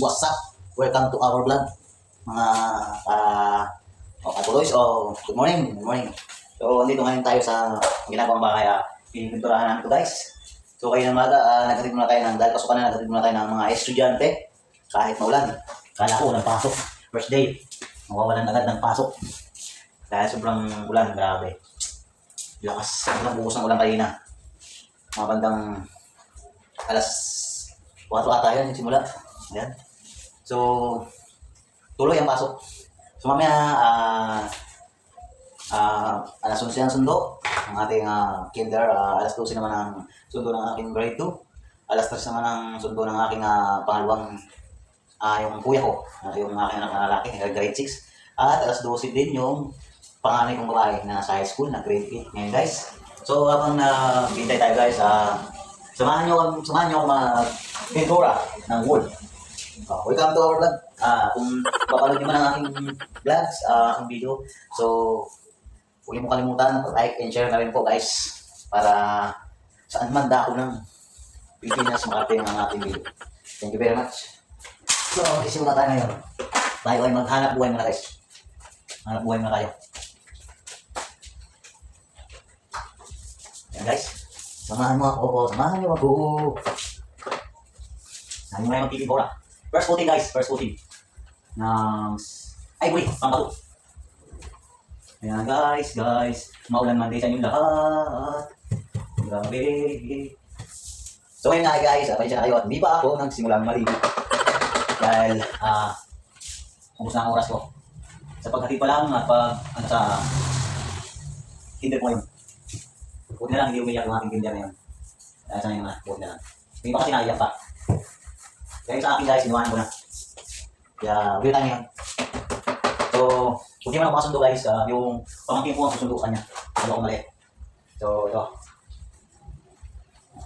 what's up? Welcome to our vlog. Mga uh, o katuloys o good morning, good morning. So, andito ngayon tayo sa ginagawang bahay. Uh, pinipinturahan namin ito guys. So, kayo ng maga, uh, nagkatid muna tayo ng, dahil pasukan na, nagkatid muna tayo ng mga estudyante. Kahit maulan. Kala ko, walang pasok. First day. Mawawalan agad ng pasok. Dahil sobrang ulan, grabe. Lakas, bukas ng ulan kanina. Mga bandang alas 4 ata yun yung simula. Ayan. So, tuloy ang pasok. So, mamaya, ah, ah, alas 11 ang sundo ang ating ah, kinder. Ah, alas 12 naman ang sundo ng aking grade 2. Alas 3 naman ang sundo ng aking ah, pangalawang ah, yung kuya ko, ah, yung aking anak na lalaki, grade 6. At alas 12 din yung panganay kong babae na nasa high school, na grade 8 ngayon guys. So habang na uh, tayo guys, ah, samahan nyo, samahan nyo ako mag pintura ng wood. Uh, welcome to our vlog. Ah, kung papanood nyo man ang aking vlogs, ah, aking video. So, huwag mo kalimutan, like and share na rin po guys. Para saan man dako ng Pilipinas makarating ang ating video. Thank you very much. So, isimula tayo ngayon. Tayo ay maghanap buhay muna guys. Hanap buhay muna tayo. Yan guys. Samahan mo ako. Samahan niyo ako. Saan mo na magtitibora? First footing guys. First footing. Ng... Ay, wait. Pangbato. Ayan guys, guys. Maulan man din sa inyong lahat. Grabe. So ngayon nga guys, uh, pasensya na kayo at hindi pa ako nagsimulang maligo. Dahil, ah, ubus na ang oras ko. Sa paghatid pa lang at pag, ano sa, kinder ko yun. Huwag na lang, hindi umiyak yung aking kinder na yun. Dahil sa ngayon na, huwag na lang. Hindi pa kasi naiyak pa. Kaya sa akin guys, sinuhaan ko na. Kaya, ulit tayo ngayon. So, kung di man ako makasundo guys, ah, yung pamangkin ko ang susundukan niya. Ano ako mali. So, ito.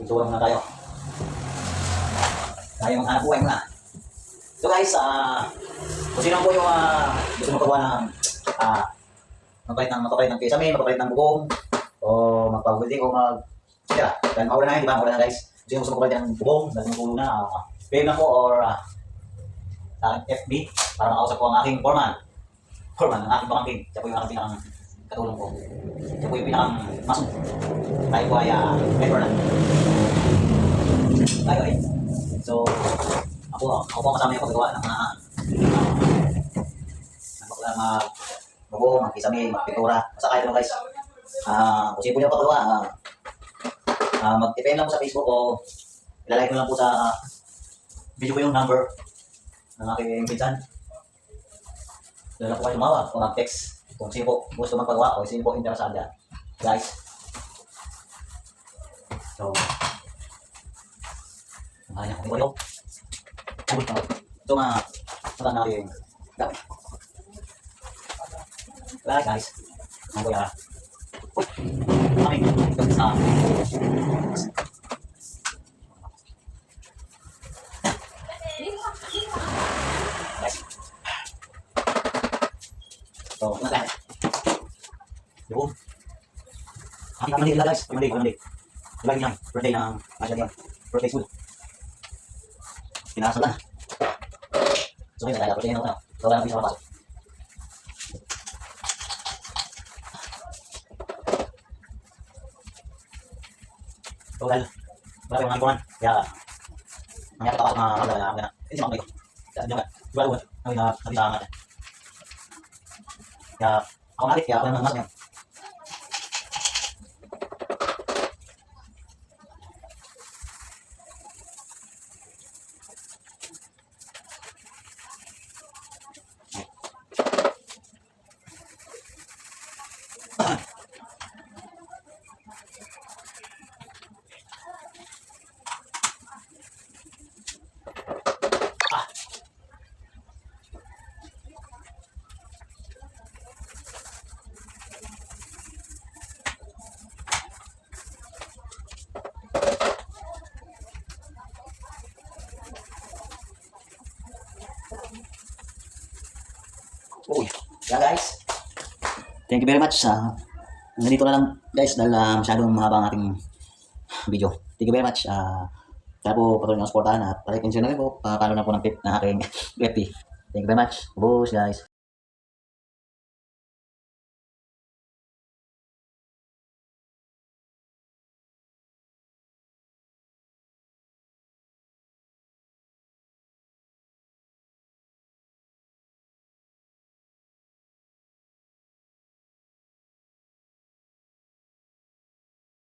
Pintura muna tayo. Tayo maghanap buhay muna. So guys, ah, kung sino po yung ah, gusto magpagawa ng ah, magpalit ng magpapalit ng kesame, magpapalit ng bubong, o magpabuilding o mag Tira, dahil maulan na di ba? Maulan na guys. Kung sino gusto magpapalit ng bubong, dahil ng pulo na, uh, PM na po or uh, aking FB para makausap ko ang aking foreman. Foreman, ang aking pamangkin. Siya po yung aking pinakang katulong ko. Siya po yung pinakang masong. Tayo po ay uh, member na. Tayo ay. So, ako, ako po kasama yung paggawa ng mga uh, mga bubo, mga kisame, mga pintura. Basta kahit ano guys. Ah, kung sino po yung paggawa, ah, ah, mag-depend lang po sa Facebook o ilalagay ko lang po sa ah, video ko yung number ng aking pinsan. Doon po kayo tumawag o mag-text kung sino po gusto magpagawa o sino po interesado dyan. Guys. So, kanya ko yung So, mga saan natin gawin. Wala guys. Ang kuya. Uy! Kami. Ito sa So, ano tayo? Yun. Happy Monday nila guys. Happy Monday, Monday. Lagi niyan. Birthday ng Asya Dion. Birthday school. Pinasal na. So, yun. Talaga, birthday na. So, wala na pinasa papasok. So, dahil marami mga kuman. Kaya, nangyari pa ako mga mga hindi siya makabayo. Kaya, hindi ako. Siguro, ano na, sabi sa mga. Kaya, ako nakit, kaya ako nang mas ngayon. Uy, yeah guys. Thank you very much. Uh, ganito na lang guys dahil uh, masyadong mahaba ang ating video. Thank you very much. Uh, Kaya po, patuloy nyo ang supportahan at palikin nyo na rin po. Papalo na po ng tip na aking FT. Thank you very much. Boss, guys.